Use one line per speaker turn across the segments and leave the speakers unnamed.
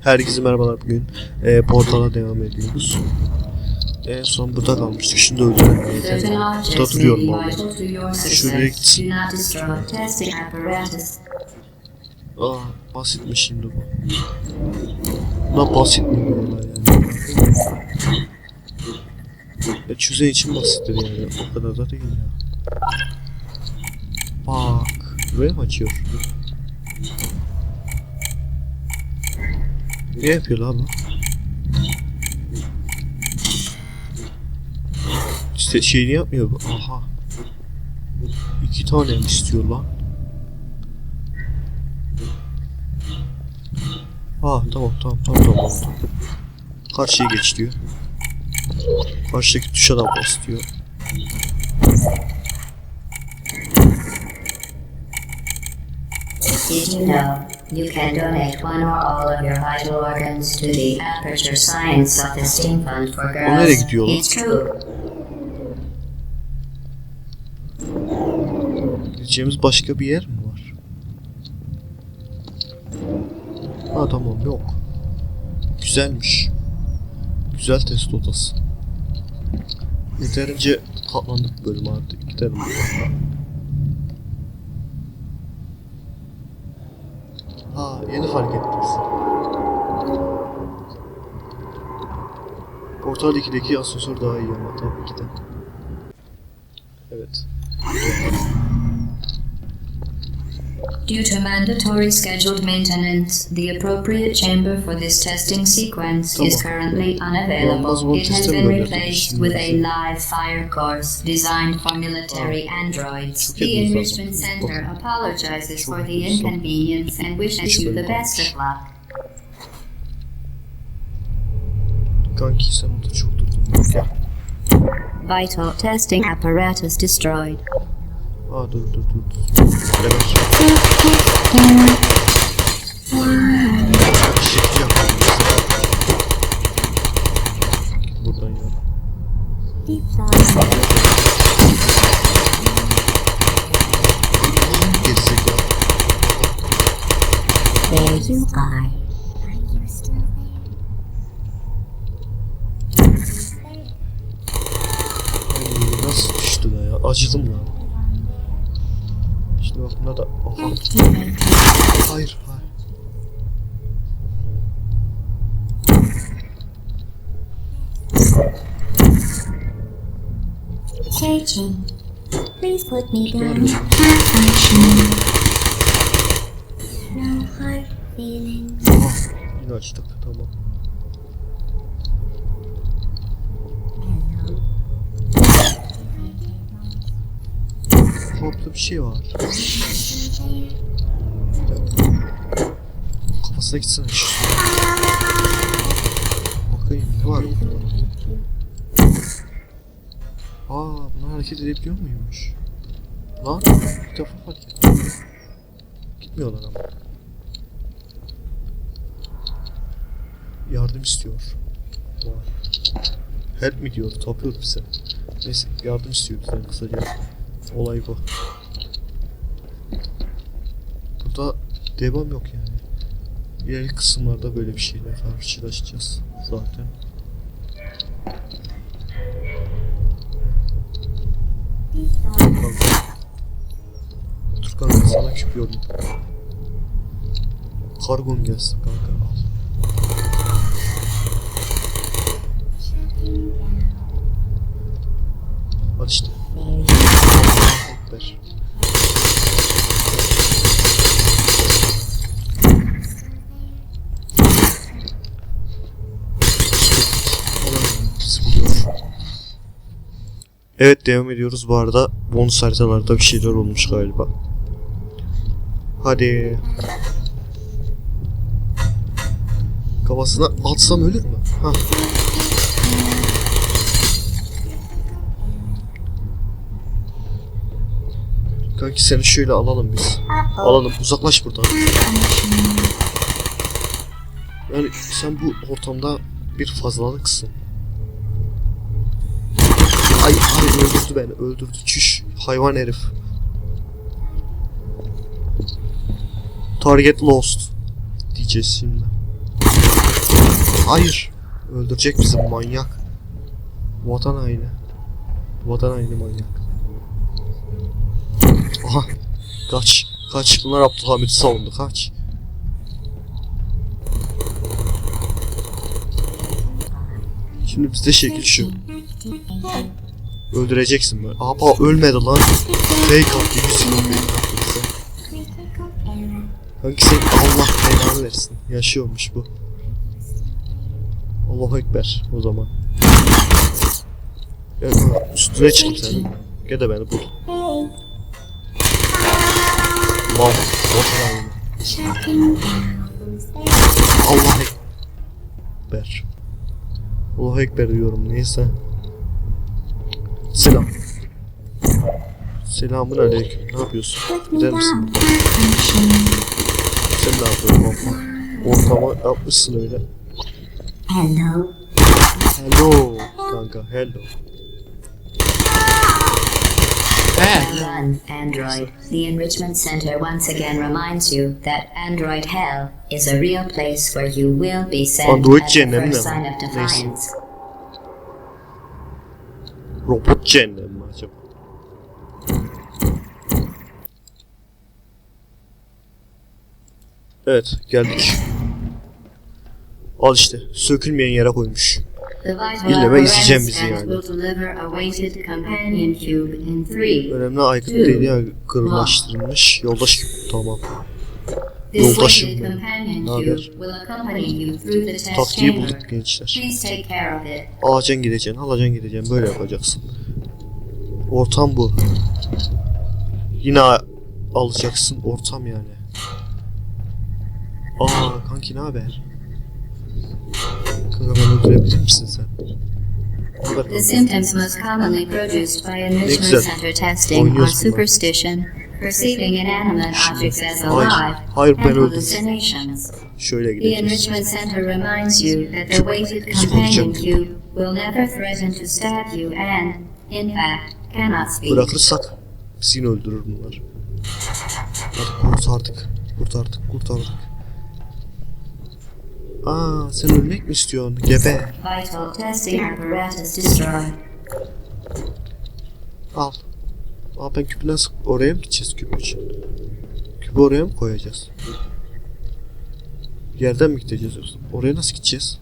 Herkese merhabalar bugün. E, portala devam ediyoruz. En son burada kalmıştık. Şimdi.
Certain
Burada duruyorum
your
Şuraya
apparatus.
Aa basitmiş şimdi bu. Buna basit mi diyorlar yani? Ya çöze için basittir yani. O kadar da değil ya. Bak. Buraya mı açıyor? Ne yapıyor lan bu? İşte şeyini yapmıyor bu. Aha. İki tane mi istiyor lan? Ah tamam tamam tamam tamam. tamam. Karşıya geç diyor. Karşıdaki tuşa da bas diyor.
Did you know you can donate one or all of your vital organs to the Aperture Science Self-Esteem Fund for
nereye
Girls?
gidiyor lan?
It's true.
Gideceğimiz başka bir yer mi var? Ha tamam yok. Güzelmiş. Güzel test odası. Yeterince katlandık bölüm artık. Gidelim. Ha yeni fark ettiniz. Portal 2'deki asansör daha iyi ama tabii ki de. Evet.
Due to mandatory scheduled maintenance, the appropriate chamber for this testing sequence is currently unavailable. It has been replaced with a live fire course designed for military androids. The Enrichment. Center apologizes for the inconvenience and wishes you the best of luck.
Kanki sen orada çok
Vital testing apparatus destroyed.
Aa dur dur dur. Gel bak. Yapalım. Git buradan ya. Gerizekalı.
There you are.
Ay, nasıl düştü be ya? Acıdım lan. Bak buna da... Aha. Hayır hayır.
Searching. Please put me down. No hard feelings.
Yine açtık tamam. Korktu bir şey var. Kafasına gitsene. Bakayım ne var burada? Aa bunu hareket edebiliyor muymuş? Lan bir defa fark ettim. Gitmiyorlar ama. Yardım istiyor. Help mi diyor, tapıyor bize. Neyse yardım istiyor bizden kısaca. Olay bu. Burada devam yok yani. İleriki kısımlarda böyle bir şeyle karşılaşacağız zaten. Turkan ben sana küp yolladım. Kargon gelsin kanka Evet devam ediyoruz bu arada bonus haritalarda bir şeyler olmuş galiba. Hadi. Kafasına atsam ölür mü? Ha. Kanki seni şöyle alalım biz. Alalım uzaklaş buradan. Yani sen bu ortamda bir fazlalıksın. Ay ay öldürdü beni öldürdü çüş hayvan herif. Target lost diyeceğiz şimdi. Hayır. Öldürecek bizi bu manyak. Vatan haini. Vatan haini manyak. Aha. Kaç. Kaç. Bunlar Abdülhamit'i savundu. Kaç. Şimdi bizde şekil şu. Öldüreceksin böyle. Bak ölmedi lan. Fake attı. 100 yıl fake attı bize. Kanki senin Allah belanı versin. Yaşıyormuş bu. Allahu Ekber o zaman. Bana, üstüne çıkayım senin. Gel de beni bul. Haini.
shutting down.
Allah Ekber. Allahu Ekber diyorum neyse. Selam. Selamun aleyküm. Ne yapıyorsun?
Put me
Gider misin?
down. Malfunction.
Sen ne yapıyorsun baba? Ortama yapmışsın öyle.
Hello.
Hello kanka hello. Eh.
Run, Android. The Enrichment Center once again reminds you that Android Hell is a real place where you will be sent
Android
at the first sign
lan?
of
Neyse.
defiance.
Robot cehennem mi acaba? Evet geldik. Al işte sökülmeyen yere koymuş. İlle ve
apparatus
bizi yani. Önemli değil ya kırılaştırılmış. Yoldaş tamam. Yoldaşım benim. Ne haber? Taktiği bulduk gençler. Alacaksın gideceksin, alacaksın gideceksin. Böyle yapacaksın. Ortam bu. Yine alacaksın ortam yani. Aa kanki ne haber? Kanka beni öldürebilir misin sen?
The symptoms most commonly produced by enrichment center testing are superstition, perceiving inanimate objects as
Hayır,
alive,
hayır ben
and hallucinations.
Şöyle
The enrichment center reminds you that the weighted companion cube will never threaten to stab you and, in fact, cannot speak.
Bırakırsak yine öldürür bunlar. Hadi kurtardık. Kurtardık, kurtardık. Aa sen ölmek mi istiyorsun? Gebe.
Vital testing apparatus destroyed.
Al. Aa ben küpü nasıl... Oraya mı gideceğiz küp için? Küpü oraya mı koyacağız? Yerden mi gideceğiz? Oraya nasıl gideceğiz?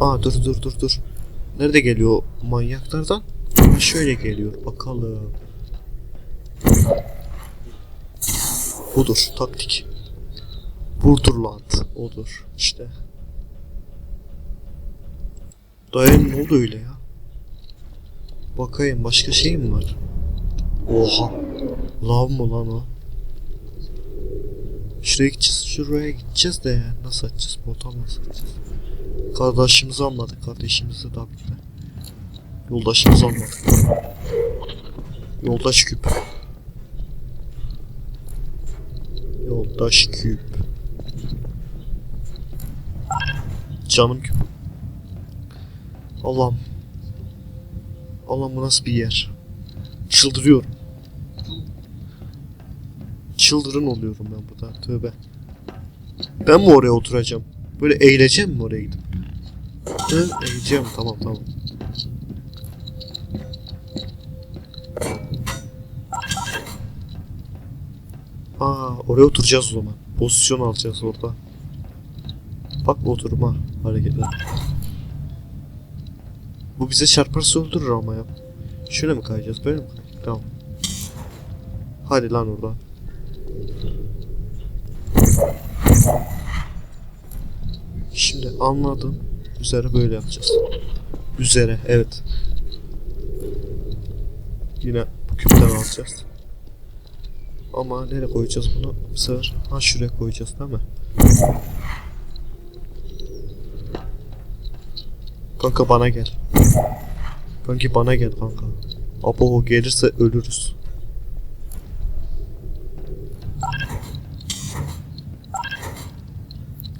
Aa dur dur dur dur. Nerede geliyor manyaklardan? Ha, Şöyle geliyor bakalım. Budur taktik. Burdurland odur işte. Dayan ne oldu öyle ya? Bakayım başka şey mi var? Oha. Lav mı lan o? Şuraya gideceğiz, şuraya gideceğiz de nasıl açacağız? Portal nasıl açacağız? Kardeşimizi almadık, kardeşimizi de. Yoldaşımızı almadık. Yoldaş küp. Yoldaş küp. Canım küp. Allah'ım. Allah'ım bu nasıl bir yer? Çıldırıyorum. Çıldırın oluyorum ben burada. Tövbe. Ben mi oraya oturacağım? Böyle eğileceğim mi oraya gidip? Hı, eğileceğim. Tamam tamam. Aa, oraya oturacağız o zaman. Pozisyon alacağız orada. Bak oturma hareketler. Bu bize çarparsa öldürür ama ya. Şöyle mi kayacağız? Böyle mi kayacağız? Tamam. Hadi lan oradan. Şimdi anladım. Üzere böyle yapacağız. Üzere evet. Yine bu küpten alacağız. Ama nereye koyacağız bunu? Bu sefer ha şuraya koyacağız değil mi? Kanka bana gel. Kanki bana gel kanka. Apo o gelirse ölürüz.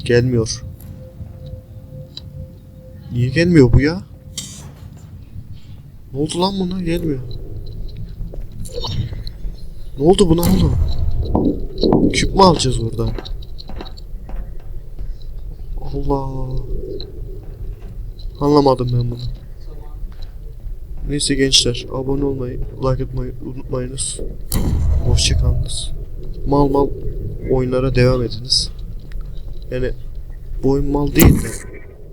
Gelmiyor. Niye gelmiyor bu ya? Ne oldu lan buna? Gelmiyor. Ne oldu buna oğlum? Küp mü alacağız oradan? Allah. Anlamadım ben bunu. Neyse gençler abone olmayı, like atmayı unutmayınız. Hoşçakalınız. Mal mal oyunlara devam ediniz. Yani bu oyun mal değil de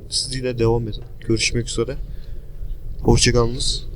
siz yine devam edin. Görüşmek üzere. Hoşçakalınız.